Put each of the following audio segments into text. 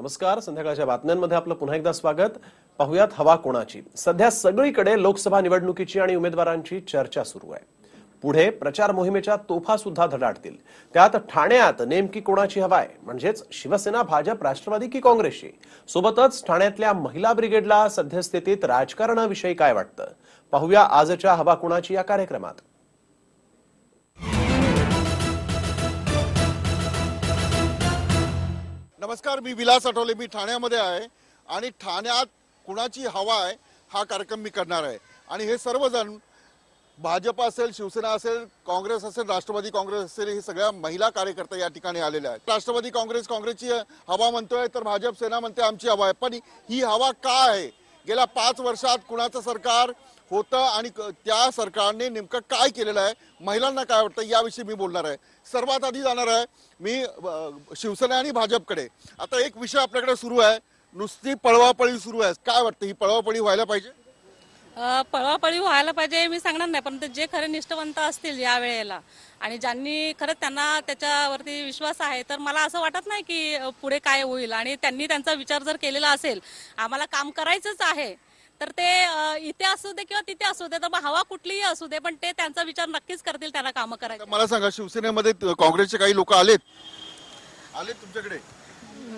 नमस्कार संध्याकाळच्या बातम्यांमध्ये आपलं पुन्हा एकदा स्वागत. पाहुयात हवा कोणाची? सध्या सगळीकडे लोकसभा निवडणुकीची आणि उमेदवारांची चर्चा सुरू आहे. पुढे प्रचार मोहिमेच्या तोफा सुद्धा धडाडतील. त्यात ठाण्यात नेमकी कोणाची हवा आहे? म्हणजेच शिवसेना भाजप राष्ट्रवादी की काँग्रेसची? सोबतच ठाण्यातल्या महिला ब्रिगेडला सद्यस्थितीत राजकारणाविषयी काय वाटतं? पाहूया आजच्या हवा कोणाची या कार्यक्रमात. नमस्कार मी विलास आठवले. मी ठाण्यामध्ये आहे आणि ठाण्यात कुणाची हवा आहे हा कार्यक्रम मी करणार आहे. आणि हे सर्वजण भाजप असेल शिवसेना असेल काँग्रेस असेल राष्ट्रवादी काँग्रेस असेल हे सगळ्या महिला कार्यकर्त्या या ठिकाणी आलेल्या आहेत. राष्ट्रवादी काँग्रेस काँग्रेसची हवा म्हणतोय तर भाजप सेना म्हणते आमची हवा आहे. पण ही हवा का आहे? गेल्या पाच वर्षात कुणाचं सरकार होतं आणि क- त्या सरकारने नेमकं काय केलेलं आहे? महिलांना काय वाटतं? याविषयी मी बोलणार आहे. सर्वात आधी जाणार आहे मी शिवसेना आणि भाजपकडे. आता एक विषय आपल्याकडे सुरू आहे. नुसती पळवापळी सुरू आहे. काय वाटतं? ही पळवापळी व्हायला पाहिजे? पळवापळी व्हायला पाहिजे मी सांगणार नाही. पण जे खरे निष्ठवंत असतील या वेळेला आणि ज्यांनी खरंच त्यांना त्याच्यावरती विश्वास आहे तर मला असं वाटत नाही की पुढे काय होईल. आणि त्यांनी त्यांचा विचार जर केलेला असेल आम्हाला काम करायचंच आहे. तर ते इथे असू दे किंवा तिथे असू दे तर मग हवा कुठलीही असू दे पण ते त्यांचा विचार नक्कीच करतील त्यांना कामं करायची. आता मला सांगा शिवसेनेमध्ये काँग्रेसचे काही लोक आलेत? आलेत तुमच्याकडे?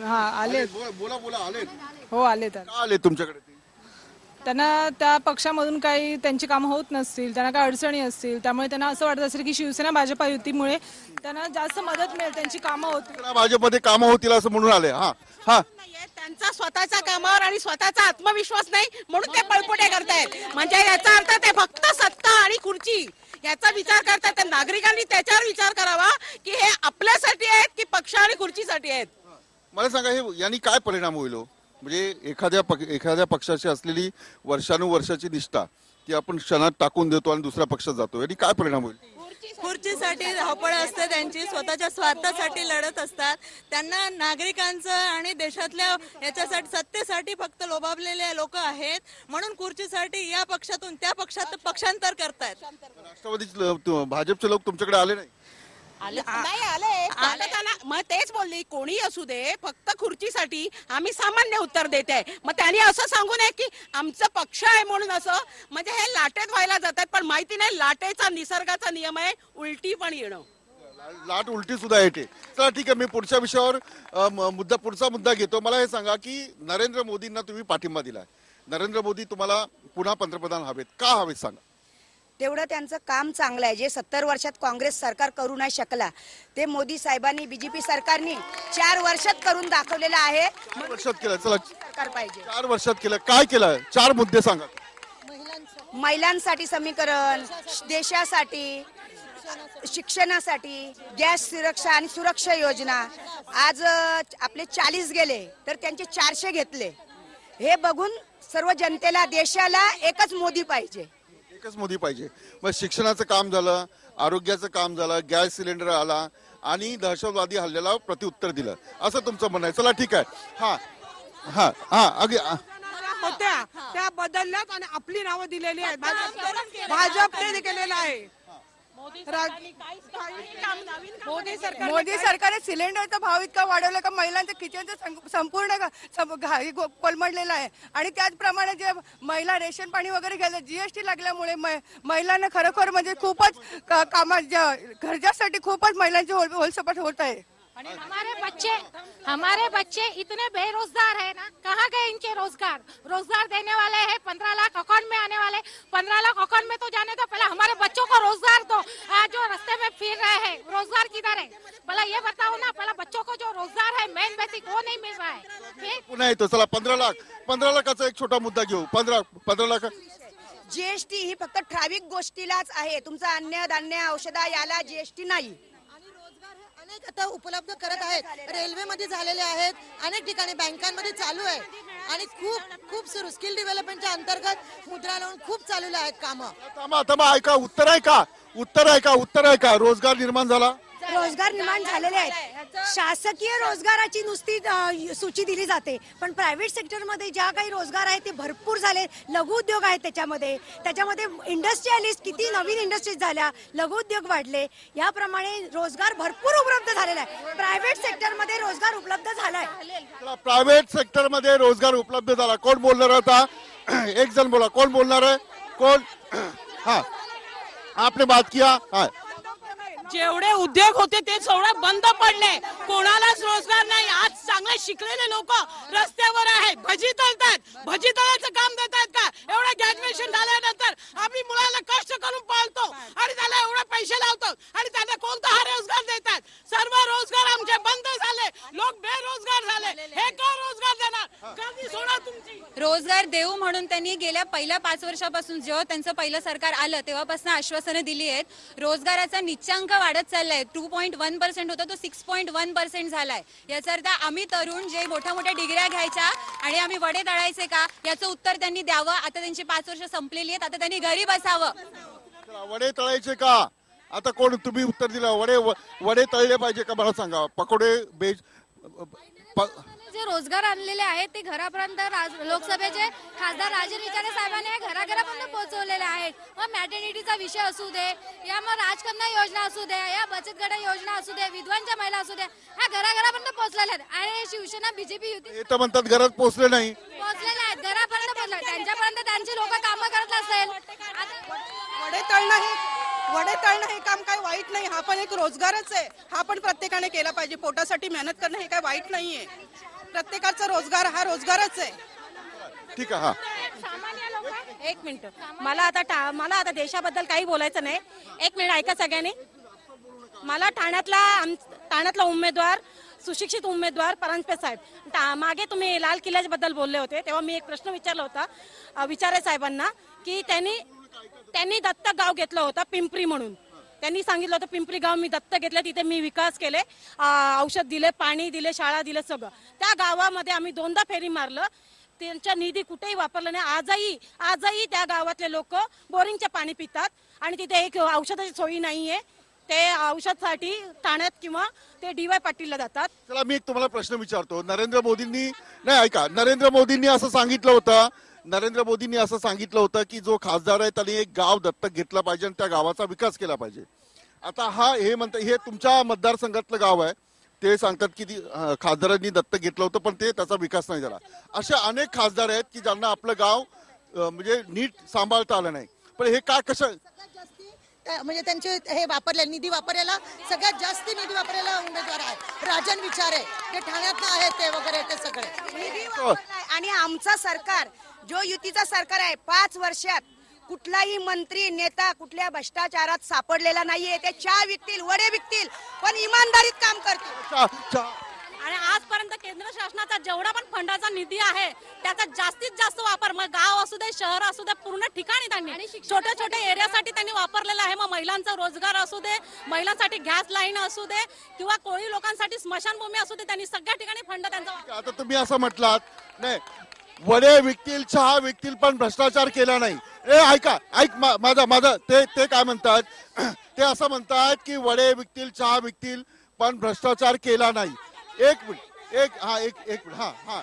हा आले आलेत, बोला बोला आलेत. हो आले आलेत. तुमच्याकडे ते? त्यांना त्या पक्षामधून काही त्यांची कामं होत नसतील त्यांना काही अडचणी असतील त्यामुळे त्यांना असं वाटत असेल की शिवसेना भाजपा युतीमुळे त्यांना जास्त मदत मिळेल त्यांची कामं होतील. भाजपमध्ये कामं होतील असं म्हणून आले. हा हा. त्यांचा स्वतःच्या कामावर आणि स्वतःचा आत्मविश्वास नाही म्हणून ते पळपुटे करतायत. म्हणजे याचा अर्थ ते फक्त सत्ता आणि खुर्ची. याचा विचार करतात तर नागरिकांनी त्याच्यावर विचार करावा की हे आपल्यासाठी आहेत की पक्ष आणि खुर्चीसाठी आहेत? मला सांगा हे यांनी काय परिणाम होईल हो? म्हणजे एखाद्या पक- एखाद्या पक्षाची असलेली वर्षानुवर्षाची निष्ठा ती आपण क्षणात टाकून देतो आणि दुसऱ्या पक्षात जातो. यांनी काय परिणाम होईल? खुर्चीसाठी धावपळ असते त्यांची स्वतःच्या स्वार्थासाठी लढत असतात. त्यांना नागरिकांचं आणि देशातल्या याच्यासाठी सत्तेसाठी फक्त लोभावलेले लोक आहेत. म्हणून खुर्चीसाठी या पक्षातून त्या पक्षात पक्षांतर करतायत. राष्ट्रवादीचे भाजपचे लोक तुमच्याकडे आले नाही? नाही आले आता त्यांना मग तेच बोलली कोणी असू दे फक्त खुर्चीसाठी आम्ही सामान्य उत्तर देत आहे मग त्यांनी असं सांगू नये की आमचं पक्ष आहे म्हणून असं. म्हणजे हे लाटेत व्हायला जातात पण माहिती नाही लाटेचा निसर्गाचा नियम आहे उलटी पण येणं. लाट उलटी सुद्धा येते. चला ठीक आहे मी पुढच्या विषयावर अ, म- मुद्दा पुढचा मुद्दा घेतो. मला हे सांगा की नरेंद्र मोदींना तुम्ही पाठिंबा दिलाय. नरेंद्र मोदी तुम्हाला पुन्हा पंतप्रधान हवेत. का हवेत सांगा? तेवढं त्यांचं काम चांगलं आहे. जे सत्तर वर्षात काँग्रेस सरकार करू नाही शकला ते मोदी साहेबांनी बीजेपी सरकारने चार वर्षात करून दाखवलेलं आहे. चार वर्षात केलं. चला. सरकार पाहिजे. चार वर्षात केलं. काय केलं? चार मुद्दे सांगा. महिलांसाठी समीकरण देशासाठी शिक्षणासाठी गॅस सुरक्षा आणि सुरक्षा योजना. आज आपले चाळीस गेले तर त्यांचे चारशे घेतले. हे बघून सर्व जनतेला देशाला एकच मोदी पाहिजे. एकच मोदी पाहिजे. मग शिक्षणाचं काम झालं आरोग्याचं काम झालं गॅस सिलेंडर आला आणि दहशतवादी हल्ल्याला प्रत्युत्तर दिलं. असं तुमचं म्हणणं आहे. चला ठीक आहे. हा हा हा अगदी होत्या. त्या बदलल्यात आणि आपली नावं दिलेली आहेत. भाजप- भाजपने केलेलं आहे. मोदी सरकार मोदी सरकारने सिलेंडरचा भाव इतका वाढवला का महिलांचं किचनचं सं- संपूर्ण हे कोलमडलेलं आहे. आणि त्याचप्रमाणे जे महिला रेशन पाणी वगैरे घ्यायला जीएसटी लागल्यामुळे महिलांना खरोखर म्हणजे खूपच क- कामा ज्या- घरच्यासाठी खूपच महिलांची होल होलसपाट होत आहे. हमारे बच्चे हमारे बच्चे इतने बेरोजगार है ना कहाँ गए इनके रोज़गार? रोज़गार देने वाले हैं पंद्रह लाख अकाउंट में आने वाले। पंद्रह लाख अकाउंट में तो जाने दो पहले हमारे बच्चों को रोज़गार दो। आज जो रास्ते में फिर रहे हैं रोज़गार किधर है? पहले ये बताओ ना पहले बच्चों को जो रोज़गार है मेन बेसिक वो नहीं मिल रहा है। पुन्हा येतो चला पंधरा लाख पंधरा लाखाचा एक छोटा मुद्दा घेऊ पंधरा पंधरा लाख जीएसटी ही फक्त ठराविक गोष्टीलाच आहे. तुमचं अन्न धान्य औषधा याला जीएसटी नाही. अनेक आता उपलब्ध करत आहेत. रेल्वेमध्ये झालेले आहेत. अनेक ठिकाणी बँकांमध्ये चालू आहे. आणि खूप खूप सुरू. स्किल डेव्हलपमेंटच्या अंतर्गत मुद्रा लोन खूप चालू आहेत कामं. थांबा थांबा ऐका. उत्तर ऐका उत्तर ऐका उत्तर ऐका रोजगार निर्माण झाला? रोजगार निर्माण झालेले आहेत. शासकीय रोजगाराची नुसती सूची दिली जाते. पण प्रायव्हेट सेक्टरमध्ये ज्या काही रोजगार आहेत ते भरपूर झाले. लघु उद्योग आहेत त्याच्यामध्ये. त्याच्यामध्ये इंडस्ट्रियलिस्ट किती नवीन इंडस्ट्रीज झाल्या लघु उद्योग वाढले. याप्रमाणे रोजगार भरपूर उपलब्ध झालेला आहे. प्रायव्हेट सेक्टरमध्ये रोजगार उपलब्ध झालाय. प्रायव्हेट सेक्टरमध्ये रोजगार उपलब्ध झाला. कोण बोलणार होता एक जण बोला. कोण बोलणार आहे? कोण? हा. आपने बात किया? हा जेवढे उद्योग होते ते सगळं बंद पडले. कोणालाच रोजगार नाही. आज चांगले शिकलेले लोक रस्त्यावर आहेत. भजी तळतात भजी तळायचं काम देतात का? एवढं ग्रॅज्युएशन झाल्यानंतर आम्ही मुलाला कष्ट करून पाळतो आणि त्याला एवढे पैसे लावतो आणि त्यांना कोणता हा रोजगार देतात सर्व रोजगार आमचे बंद झाले लोक बेरोजगार झाले हे का रोजगार देणार कधी सोडा तुमची रोजगार देऊ म्हणून त्यांनी गेल्या पहिल्या पाच वर्षापासून जेव्हा त्यांचं पहिलं सरकार आलं तेव्हापासून आश्वासनं दिली आहेत. रोजगाराचा निच्चांक वाढत चाललाय. टू पॉईंट वन पर्सेंट होता तो सिक्स पॉईंट वन पर्सेंट झालाय. याचा अर्थ आम्ही तरुण जे मोठ्या मोठ्या डिग्र्या घ्यायच्या आणि आम्ही वडे तळायचे का याचं उत्तर त्यांनी द्यावं. आता त्यांची पाच वर्ष संपलेली आहेत. आता त्यांनी घरी बसावं. वडे तळायचे का? आता कोण तुम्ही उत्तर दिलं. वडे वडे तळले पाहिजे का? मला सांगा. पकोडे बेज प- जे रोजगार आणलेले आहेत ते घरापर्यंत राज- लोकसभेचे खासदार राजन विचारे साहेबांनी हे घराघरापर्यंत पोहोचवलेले आहेत. मग मॅटर्निटीचा विषय असू दे या मग राजकन्या योजना असू दे या बचत गट योजना असू दे विधवांच्या महिला असू दे ह्या घराघरापर्यंत पोहोचलेल्या आहेत. आणि शिवसेना बीजेपी युती हे तर म्हणतात घरात पोहोचले नाही. पोहोचलेल्या आहेत घरापर्यंत पोहोचले त्यांच्यापर्यंत त्यांची लोक कामं करत असेल. वडे तळणं हे वडे तळणं हे काम काय वाईट नाही. हा पण एक रोजगारच आहे. हा पण प्रत्येकाने केला पाहिजे. पोटासाठी मेहनत करणं हे काय वाईट नाहीये. प्रत्येकाचा रोजगार हा रोजगारच आहे. ठीक आहे हा. एक मिनिट. मला आता टा- मला आता देशाबद्दल काही बोलायचं नाही. एक मिनिट ऐका सगळ्यांनी. मला ठाण्यातला आम- ठाण्यातला उमेदवार सुशिक्षित उमेदवार परांजपे साहेब. टा- मागे तुम्ही लाल किल्ल्याच्या बद्दल बोलले होते तेव्हा मी एक प्रश्न विचारला होता अ, विचारे साहेबांना की त्यांनी त्यांनी दत्तक गाव घेतलं होतं पिंपरी म्हणून. त्यांनी सांगितलं होतं पिंपरी गाव मी दत्त घेतलं तिथे मी विकास केले. औषध दिले पाणी दिले शाळा दिले सगळं. त्या गावामध्ये आम्ही दोनदा फेरी मारलं. त्यांच्या निधी कुठेही वापरला नाही. आजही आजही त्या गावातले लोक बोरिंगचे पाणी पितात. आणि तिथे एक औषधाची सोयी नाहीये. ते औषधासाठी ठाण्यात किंवा ते डी वाय पाटीलला जातात. चला मी एक तुम्हाला प्रश्न विचारतो. नरेंद्र मोदींनी नाही ऐका नरेंद्र मोदींनी असं सांगितलं होतं नरेंद्र मोदींनी असं सांगितलं होतं की जो खासदार आहे त्याने एक गाव दत्तक घेतला पाहिजे आणि त्या गावाचा विकास केला पाहिजे. आता हा हे म्हणतात हे तुमच्या मतदारसंघातलं गाव आहे. ते सांगतात की खासदारांनी दत्तक घेतलं होतं पण ते त्याचा विकास नाही झाला. असे अनेक खासदार आहेत की ज्यांना आपलं गाव म्हणजे नीट सांभाळता आलं नाही. पण हे का कसं म्हणजे त्यांचे हे वापरले निधी वापरायला सगळ्यात जास्त निधी वापरायला उमेदवार आहे राजन विचारे ते ठाण्यात आहेत ते वगैरे ते सगळे. आणि आमचा सरकार जो युतीचा सरकार आहे पाच वर्षात कुठलाही मंत्री नेता कुठल्या भ्रष्टाचारात सापडलेला नाहीये. ते चहा विकतील वडे विकतील पण इमानदारीत काम करतील. आणि आजपर्यंत केंद्र शासनाचा जेवढा पण फंडाचा निधी आहे त्याचा जास्तीत जास्त वापर मग गाव असू दे शहर असू दे पूर्ण ठिकाणी त्यांनी छोट्या छोट्या एरियासाठी त्यांनी वापरलेला आहे. मग महिलांचा रोजगार असू दे महिलांसाठी गॅस लाईन असू दे किंवा कोळी लोकांसाठी स्मशानभूमी असू दे त्यांनी सगळ्या ठिकाणी फंड त्यांचा वापर आता तुम्ही असं म्हटलात नाही वडे विकतील चहा विकतील पण भ्रष्टाचार केला नाही. ए ऐका ऐक मा- माझा माझा ते ते काय म्हणतात? ते असं म्हणतात की वडे विकतील चहा विकतील पण भ्रष्टाचार केला नाही. एक मिनिट एक हा एक एक मिनिट हा हा.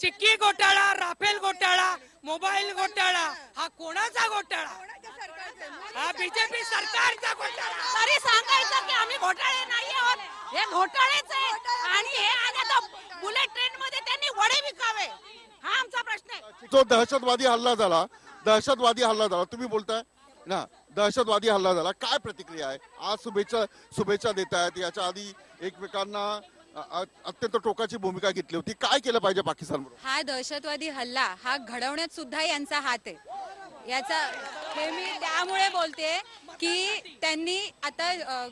चिक्की घोटाळा राफेल घोटाळा मोबाईल घोटाळा हा कोणाचा घोटाळा? हा बीजेपी सरकारचा घोटाळा. तरी सांगायचं की आम्ही घोटाळे नाही आहोत. हे घोटाळेच आहेत. आणि हे आज आता बुलेट ट्रेन मध्ये त्यांनी वडे विकावे हा आमचा प्रश्न आहे जो दहशतवादी हल्ला झाला दहशतवादी हल्ला झाला तुम्ही बोलताय? ना दहशतवादी हल्ला झाला. काय प्रतिक्रिया आहे? आज शुभेच्छा शुभेच्छा देत आहेत. याच्या आधी एकमेकांना अत्यंत टोकाची भूमिका घेतली होती. काय केलं पाहिजे पाकिस्तान हा दहशतवादी हल्ला हा घडवण्यात सुद्धा यांचा हात आहे. याचा हे मी त्यामुळे बोलते की त्यांनी आता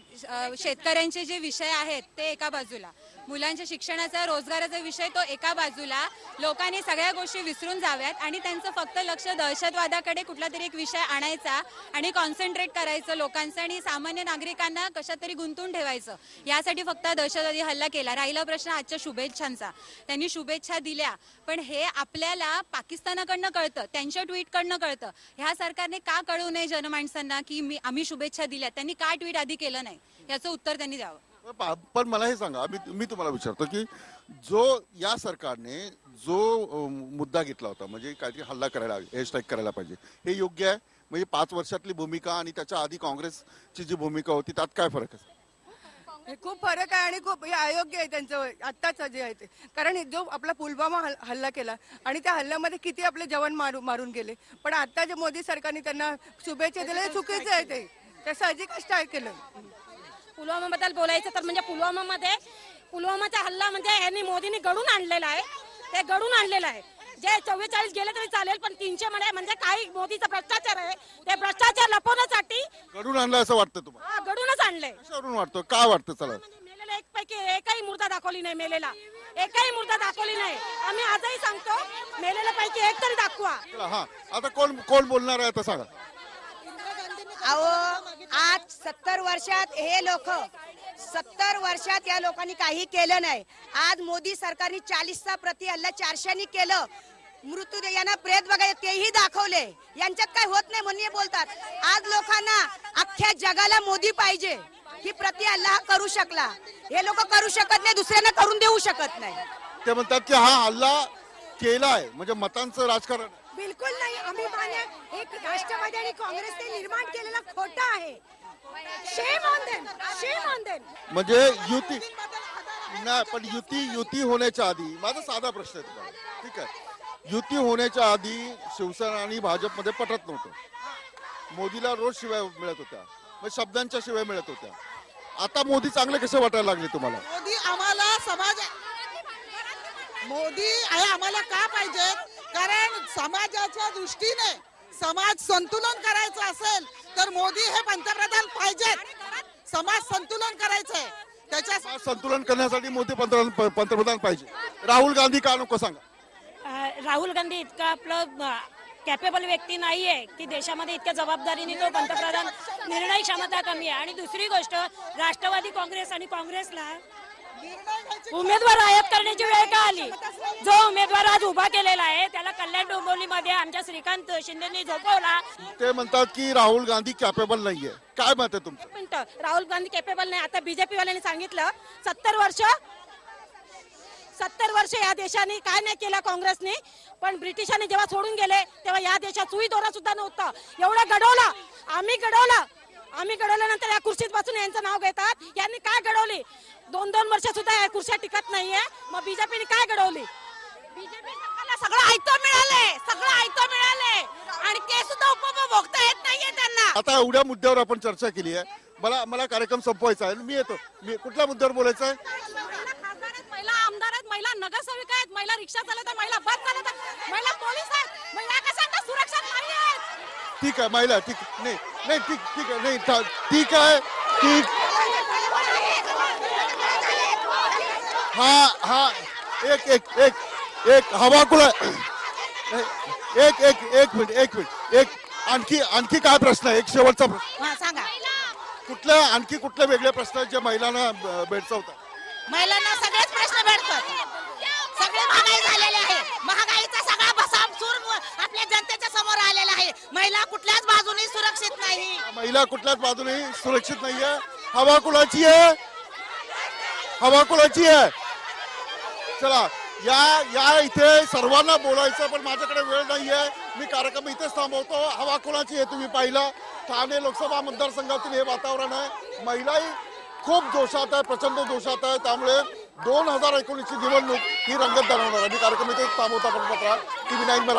शेतकऱ्यांचे जे विषय आहेत ते एका बाजूला. मुलांच्या शिक्षणाचा रोजगाराचा विषय तो एका बाजूला. लोकांनी सगळ्या गोष्टी विसरून जाव्यात आणि त्यांचं फक्त लक्ष दहशतवादाकडे कुठला तरी एक विषय आणायचा आणि कॉन्सन्ट्रेट करायचं लोकांचं आणि सामान्य नागरिकांना कशात तरी गुंतून ठेवायचं. यासाठी फक्त दहशतवादी हल्ला केला. राहिला प्रश्न आजच्या शुभेच्छांचा. त्यांनी शुभेच्छा दिल्या. पण हे आपल्याला पाकिस्तानाकडनं कळतं त्यांच्या ट्विटकडनं कळतं. ह्या सरकारने का कळू नये जनमाणसांना की मी आम्ही शुभेच्छा दिल्या? त्यांनी का ट्विट आधी केलं नाही? याचं उत्तर त्यांनी द्यावं. पा- पण मला हे सांगा मी मी तुम्हाला विचारतो की जो या सरकारने जो अ, मुद्दा घेतला होता म्हणजे काहीतरी हल्ला करायला एअर स्ट्राईक करायला पाहिजे हे योग्य आहे? म्हणजे पाच वर्षातली भूमिका आणि त्याच्या आधी काँग्रेसची जी भूमिका होती त्यात काय फरक आहे? हे खूप फरक आहे आणि खूप हे अयोग्य आहे त्यांचं आत्ताच जे आहे ते. कारण जो आपला पुलवामा हल- हल्ला केला आणि त्या हल्ल्यामध्ये किती आपले जवान मारू मारून गेले. पण आता जे मोदी सरकारने त्यांना शुभेच्छा दिल्या हे चुकीचं आहे ते. त्या साहजिकच काय केलं. पुलवामा बद्दल बोलायचं तर म्हणजे पुलवामा मध्ये पुलवामाचा हल्ला म्हणजे यांनी मोदींनी घडून आणलेला आहे. ते घडून आणलेलं आहे. जे चव्वेचाळीस गेले तरी चालेल पण तीनशे मध्ये म्हणजे काही मोदीचा भ्रष्टाचार आहे. ते भ्रष्टाचार लपवण्यासाठी घडून आणलं असं वाटतं तुम्हाला? हा, घडूनच आणले कशावरून वाटतं? काय वाटतं? चला. मेलेला एक पैकी एकही मुर्दा दाखवली नाही मेलेला. एकही मुर्दा दाखवली नाही. आम्ही आजही सांगतो मेलेल्या पैकी एक तरी दाखवा. चला हा. आता कोण कोण बोलणार आहे आता सांगा. अहो आज सत्तर वर्षात हे लोक सत्तर वर्षात या लोकांनी काही केलं नाही. आज मोदी सरकारने चाळीसचा प्रति हल्ला चारशेनी केलं. मृत्यू यांना प्रेत बघा तेही दाखवले. यांच्यात काय होत नाही म्हणून बोलतात. आज लोकांना अख्ख्या जगाला मोदी पाहिजे. की प्रति हल्ला करू शकला. हे लोक करू शकत नाही दुसऱ्यांना करून देऊ शकत नाही. ते म्हणतात की हा हल्ला केलाय. म्हणजे मतांचं राजकारण बिलकुल नाही. आम्ही मान्य एक राष्ट्रवादी आणि काँग्रेसने निर्माण केलेला खोटा आहे. Shame on them shame on them म्हणजे युती नाही पण युती युती होण्याच्या आधी माझा साधा प्रश्न आहे तुम्हाला. ठीक आहे. युती होण्याच्या आधी शिवसेना आणि भाजपमध्ये पटत नव्हतं. मोदीला रोज शिवाय मिळत होत्या. मग शब्दांच्या शिवाय मिळत होत्या. आता मोदी चांगले कसे वाटायला लागले तुम्हाला? मोदी आम्हाला समाज मोदी हे आम्हाला का पाहिजे कारण समाजाच्या दृष्टीने समाज संतुलन करायचं असेल तर मोदी हे पंतप्रधान पाहिजेत. समाज संतुलन करायचंय. त्याच्या समाज संतुलन करण्यासाठी मोदी पंतप्रधान पंतप्रधान पाहिजे. राहुल गांधी का नको सांगा? राहुल गांधी इतका आपलं कॅपेबल व्यक्ती नाहीये की देशामध्ये इतक्या जबाबदारीने तो पंतप्रधान निर्णय क्षमता कमी आहे. आणि दुसरी गोष्ट राष्ट्रवादी काँग्रेस आणि काँग्रेसला उमेदवार आयात करण्याची वेळ का आली? जो उमेदवार आज उभा केलेला आहे त्याला कल्याण डोंबिवलीमध्ये आमच्या श्रीकांत शिंदेनी झोपवला. ते म्हणतात की राहुल गांधी कॅपेबल नाहीये. काय मत आहे तुमचं? मिनिटं. राहुल गांधी कॅपेबल नाही. आता बीजेपी वाल्यांनी सांगितलं सत्तर वर्ष सत्तर वर्ष या देशाने काय नाही केलं काँग्रेसने. पण ब्रिटिशांनी जेव्हा सोडून गेले तेव्हा या देशात सुई दोरा सुद्धा नव्हतं. एवढं घडवलं आम्ही घडवलं आम्ही घडवल्यानंतर या खुर्चीत बसून यांचं नाव घेतात. यांनी काय घडवली? दोन दोन वर्ष सुद्धा या खुर्च्या टिकत नाहीये. मग बीजेपीने काय घडवली? बीजेपी सरकारला सगळं ऐकतं मिळालंय सगळं ऐकतं मिळालंय आणि ते सुद्धा उपभोगता येत नाहीये त्यांना. आता एवढ्या मुद्द्यावर आपण चर्चा केली आहे. मला मला कार्यक्रम संपवायचा आहे. मी येतो. मी कुठल्या मुद्द्यावर बोलायचं आहे? महिला आमदार आहेत महिला नगरसेविका आहेत महिला रिक्षा चालवतात महिला बस चालवतात महिला पोलीस आहेत. महिला कशांना सुरक्षा ठीक आहे महिला ठीक नाही नाही ठीक ठीक आहे. नाही ठीक आहे ठीक. हा हा. एक एक एक एक हवा कुळा एक एक एक मिनिट एक मिनिट एक आणखी आणखी काय प्रश्न आहे? एक शेवटचा प्रश्न. हा सांगा. कुठल्या आणखी कुठले वेगळे प्रश्न आहेत जे महिलांना भेडसावतात? महिलांना सगळेच प्रश्न भेटतात सगळे महागाई झालेले आहे बसामसूर आपल्या जनतेच्या समोर आलेला आहे. महिला कुठल्याच बाजूने सुरक्षित नाही. महिला कुठल्याच बाजूने सुरक्षित नाहीये. हवा कुणाची आहे? हवा कुणाची आहे? चला या या इथे सर्वांना बोलायचं पण माझ्याकडे वेळ नाहीये. मी कार्यक्रम इथेच थांबवतो. हवा कुणाची आहे तुम्ही पाहिलं. ठाणे लोकसभा मतदारसंघातील हे वातावरण आहे. महिलाही खूप जोशात आहे प्रचंड जोशात आहे. त्यामुळे दोन हजार एकोणीसची निवडणूक ही रंगत दाखवणार आहे. मी कार्यक्रम इथेच थांबवतो पण पत्रा टीव्ही नाईन मला